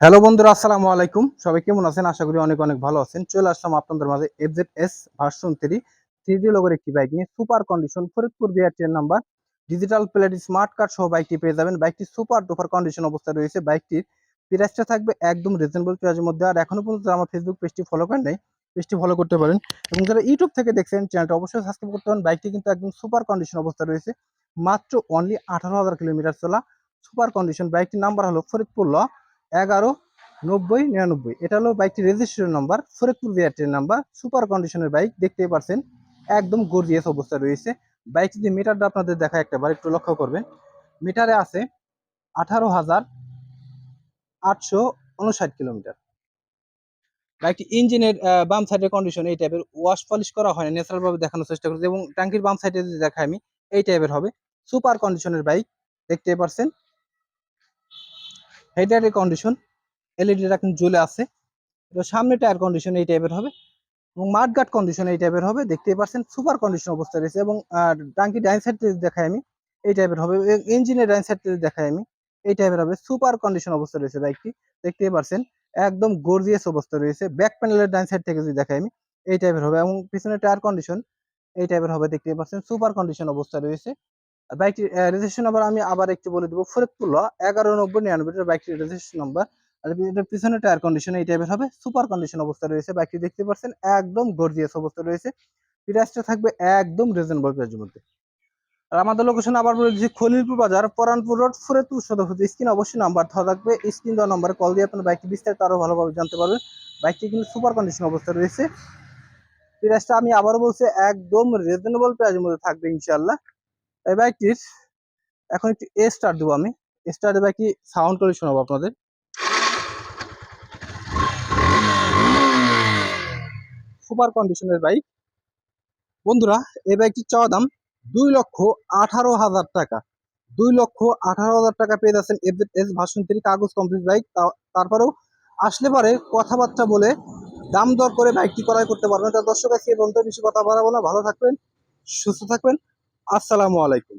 Hello বন্ধুরা, আসসালামু আলাইকুম। সবাই কেমন আছেন? আশা করি অনেক অনেক ভালো আছেন। চলে আসলাম আপনাদের মাঝে FZ S version three three D লগের একটি বাইক নিয়ে। Super condition Faridpur বিআরটিএর number digital plate smart card সহ বাইকটি পেয়ে যাবেন। বাইকটি সুপার ডুপার কন্ডিশন অবস্থায় রয়েছে। বাইকটির প্রাইসটা থাকবে একদম রিজনেবল প্রাইসের মধ্যে। আর এখনও পর্যন্ত আমার ফেসবুক পেজটি ফলো করেন নাই পেজটি ফলো করতে পারেন। এবং যারা ইউটিউব থেকে দেখছেন চ্যানেলটা অবশ্যই সাবস্ক্রাইব করতে পারেন। বাইকটি কিন্তু একদম সুপার কন্ডিশন অবস্থায় রয়েছে। মাত্র অনলি আঠারো হাজার কিলোমিটার চলা। সুপার কন্ডিশন বাইকটির নাম্বার হলো ফরিদপুর ল এগারো, নব্বই, নিরানব্বই। এটা হলো বাইকটির রেজিস্ট্রেশন নাম্বার ফরিদপুর বিআরটির নাম্বার সুপার কন্ডিশনের বাইক দেখতেই পারছেন, একদম গর্জিয়াস অবস্থায় রয়েছে। বাইক যদি মিটারটা আপনাদের দেখা একটা বার একটু লক্ষ্য করবেন। মিটারে আছে আঠারো হাজার আটশো উনষাট কিলোমিটার। বাইকটি ইঞ্জিনের বাম সাইডের কন্ডিশন এই টাইপের ওয়াশ পলিশ করা হয় না ন্যাচারাল ভাবে দেখানোর চেষ্টা করছি। এবং ট্যাঙ্কির বাম সাইডে যদি দেখাই আমি, এই টাইপের হবে। সুপার কন্ডিশনের বাইক দেখতে পারছেন। হেডলাইটের কন্ডিশন এলইডিটা কিন্তু জ্বলে আছে। তো সামনে টায়ার কন্ডিশন এই টাইপের হবে এবং মাঠগাট কন্ডিশন এই টাইপের হবে, দেখতেই পাচ্ছেন সুপার কন্ডিশন অবস্থায় রয়েছে এবং টাঙ্কি ডাইন সাইড দেখাই আমি, এই টাইপের হবে। ইঞ্জিনের ডাইন সাইড দেখাই আমি, এই টাইপের হবে। সুপার কন্ডিশন অবস্থায় রয়েছে বাইকটি, দেখতেই পাচ্ছেন, একদম গর্জিয়াস অবস্থা রয়েছে। ব্যাক প্যানেলের ডাইন সাইড থেকে যদি দেখাই আমি, এই টাইপের হবে। এবং পিছনে টায়ার কন্ডিশন এই টাইপের হবে, দেখতেই পাচ্ছেন সুপার কন্ডিশন অবস্থা রয়েছে। বাইকটির রেজিস্ট্রেশন নাম্বার আমি আবার একটু বলে দেবো। ফরিদপুর এগারো নব্বই নিরানব্বই বাইকটির রেজিস্ট্রেশন নাম্বার আর পিছনে টায়ার কন্ডিশন এই টাইপের হবে। সুপার কন্ডিশন অবস্থা রয়েছে বাইকটি দেখতে পাচ্ছেন, একদম গর্জিয়াস অবস্থা রয়েছে। প্রাইসটা থাকবে একদম রিজনেবল প্রাইসের মধ্যে। আর আমাদের লোকেশন আবার বলে দিচ্ছি, খলিলপুর বাজার, পরানপুর রোড ফরিদপুর সদর স্ক্রিন অবশ্যই নাম্বার দেওয়া থাকবে। স্ক্রিন দেওয়া নাম্বারে কল দিয়ে আপনার বাইকটি বিস্তারিত আরও ভালোভাবে জানতে পারবেন। বাইকটি কিন্তু সুপার কন্ডিশন অবস্থা রয়েছে। প্রাইসটা আমি আবারও বলছি, একদম রিজনেবল প্রাইসের মধ্যে থাকবে ইনশাল্লাহ এই বাইকটির এখন একটু এ স্টার দেবো আমি। স্টার বাইকটি সাউন্ড করে শোনাবো আপনাদের। সুপার কন্ডিশনের বাইক বন্ধুরা এই বাইকটির চাওয়া দাম দুই লক্ষ আঠারো হাজার টাকা। দুই লক্ষ আঠারো হাজার টাকা পেয়ে যাচ্ছেন এস ভার্সন থ্রি কাগজ কমপ্লিট বাইক তারপরেও আসলে পরে কথাবার্তা বলে দাম দর করে বাইকটি ক্রয় করতে পারবেন। তা দর্শক, আজকে বন্ধু বেশি কথা বাড়াবো না। ভালো থাকবেন, সুস্থ থাকবেন। আসসালামু আলাইকুম।